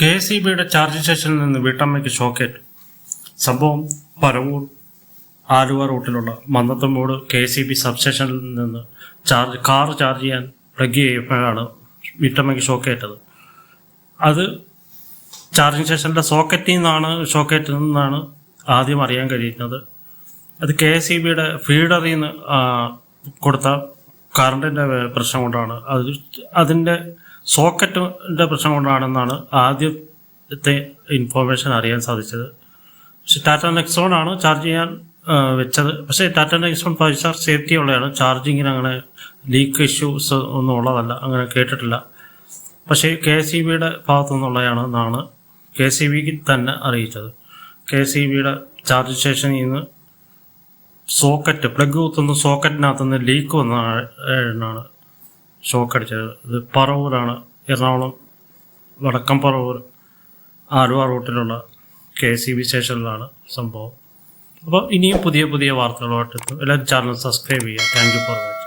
K S E ബിയുടെ charging സ്റ്റേഷനിൽ നിന്ന് വീട്ടമ്മയ്ക്ക് ഷോക്കേറ്റു സംഭവം Paravur Aluva റൂട്ടിലുള്ള Mannathammoodu K S E B സബ്സ്റ്റേഷനിൽ നിന്ന് ചാർജ് കാർ ചാർജ് ചെയ്യാൻ പ്ലഗ് ചെയ്യുമ്പോഴാണ് വീട്ടമ്മയ്ക്ക് ഷോക്കേറ്റത് അത് ചാർജിങ് സ്റ്റേഷന്റെ സോക്കറ്റിൽ നിന്നാണ് ഷോക്കേറ്റിൽ നിന്നാണ് ആദ്യം അറിയാൻ കഴിയുന്നത്. അത് കെ എസ് ഇ ബിയുടെ ഫീഡറിൽ നിന്ന് കൊടുത്ത കറണ്ടിന്റെ പ്രശ്നം കൊണ്ടാണ്. അത് അതിന്റെ സോക്കറ്റിന്റെ പ്രശ്നം കൊണ്ടാണെന്നാണ് ആദ്യത്തെ ഇൻഫോർമേഷൻ അറിയാൻ സാധിച്ചത്. പക്ഷേ ടാറ്റ നെക്സോൺ ആണ് ചാർജ് ചെയ്യാൻ വെച്ചത്. പക്ഷേ Tata Nexon five star safety ഉള്ളതാണ്. ചാർജിങ്ങിന് അങ്ങനെ ലീക്ക് ഇഷ്യൂസ് ഒന്നും ഉള്ളതല്ല. അങ്ങനെ കേട്ടിട്ടില്ല. പക്ഷേ കെ ഇ ബിയുടെ ഭാഗത്തു നിന്നുള്ളതാണ് എന്നാണ് കെ ഇ ബിക്ക് തന്നെ അറിയിച്ചത്. കെ ഇ ബിയുടെ ചാർജ് സ്റ്റേഷനിൽ നിന്ന് സോക്കറ്റ് പ്ലഗ് കുത്തുന്ന സോക്കറ്റിനകത്തുനിന്ന് ലീക്ക് വന്നാണ് ഷോക്ക് അടിച്ചത് ഇത് പറവൂരാണ്. എറണാകുളം വടക്കം പറവൂർ ആലുവ റൂട്ടിലുള്ള കെ ഇ ബി സ്റ്റേഷനിലാണ് സംഭവം. അപ്പോൾ ഇനിയും പുതിയ പുതിയ വാർത്തകളുമായിട്ട് എല്ലാവരും ചാനൽ സബ്സ്ക്രൈബ് ചെയ്യുക. Thank you for watching